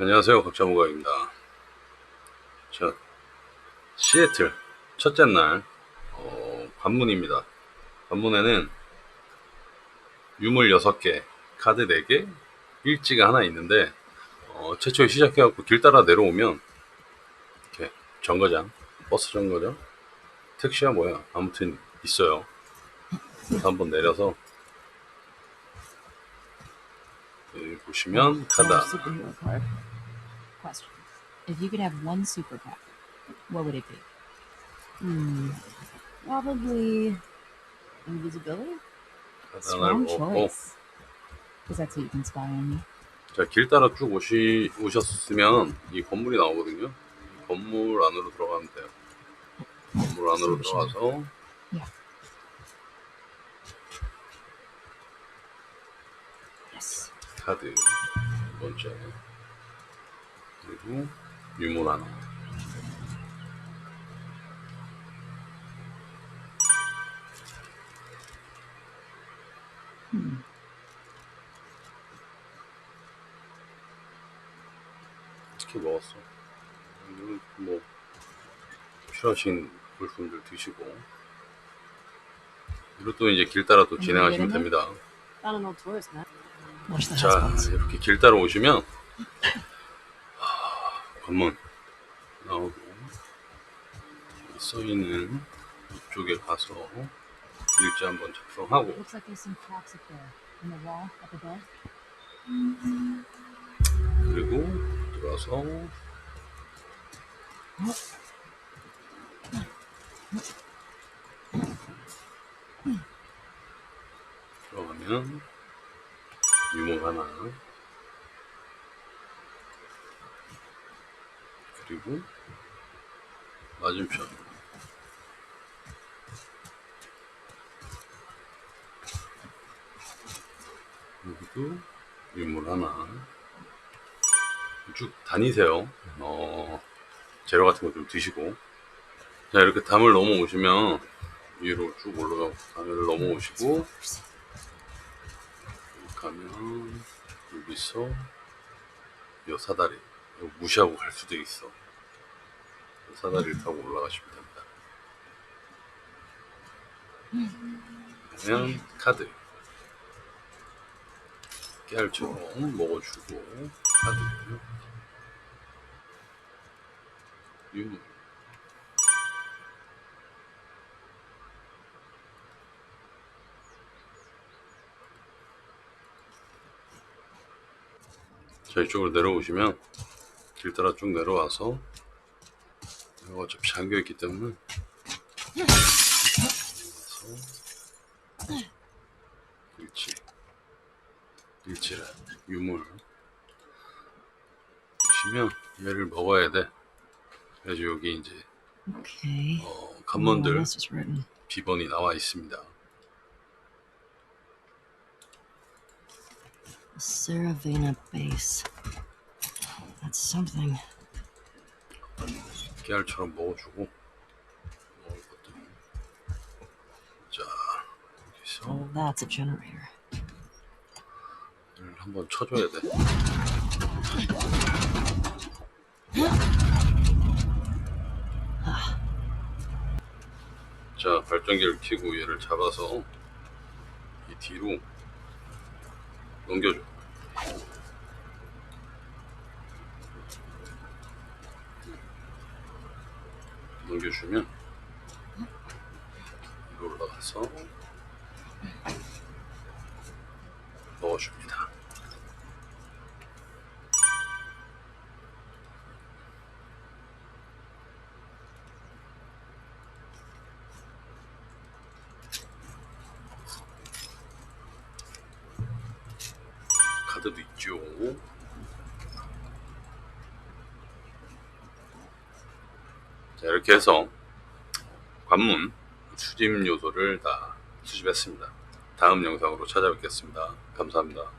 안녕하세요. 각자무가입니다. 자, 시애틀 첫째 날 어, 관문입니다. 관문에는 유물 6개, 카드 4개, 일지가 하나 있는데 어, 최초에 시작해갖고 길 따라 내려오면 이렇게 정거장, 버스 정거장, 택시야 뭐야 아무튼 있어요. 한번 내려서 여기 보시면 카드 Question: If you could have one super power, what would it be? Hmm. Probably invisibility. Strong choice. Because that's what you can spy on me. 자, 길 따라 쭉 오시, 오셨으면 이 건물이 나오거든요. 이 건물 안으로 들어가면 돼요. 건물 안으로 들어가서 Yeah. Yes. 카드 두 번째 그리고 유물 하나 Hmm. 이렇게 먹었어. 뭐 필요하신 물품들 드시고 또 이제 길 따라 또 진행하시면 됩니다. 자. 이렇게 길 따라 오시면 하, 관문 나오고 여기 써 있는 이쪽에 가서 일지 한번 작성하고. 그리고 들어와서 들어가면 유물 하나 그리고 맞은편 여기도 유물 하나 쭉 다니세요. 어, 재료 같은 거 좀 드시고. 자, 이렇게 담을 넘어오시면 위로 쭉 올라가고 담을 넘어오시고 여기 가면 여기서 요 사다리 무시하고 갈 수도 있어. 요 사다리를 타고 올라가시면 됩니다. 그러면 카드. 깨알처럼 먹어주고 카드. 유물 자 이쪽으로 내려오시면 길 따라 쭉 내려와서 어차피 잠겨있기 때문에 일치 일치라 유물 보시면 얘를 먹어야 돼 그래서 여기 이제 Okay. 어, 관문들. 비번이 나와 있습니다 Saravena base. That's something. 깨알처럼 먹어주고. 먹을 것들 자 여기서. Oh, that's a generator. 얘를 한번 쳐줘야 돼. 자 발전기를 켜고 얘를 잡아서 이 뒤로 넘겨줘 넘겨주면 위로 올라가서 넣어줍니다 카드도 있죠. 자, 이렇게 해서 관문 수집 요소를 다 수집했습니다. 다음 영상으로 찾아뵙겠습니다. 감사합니다.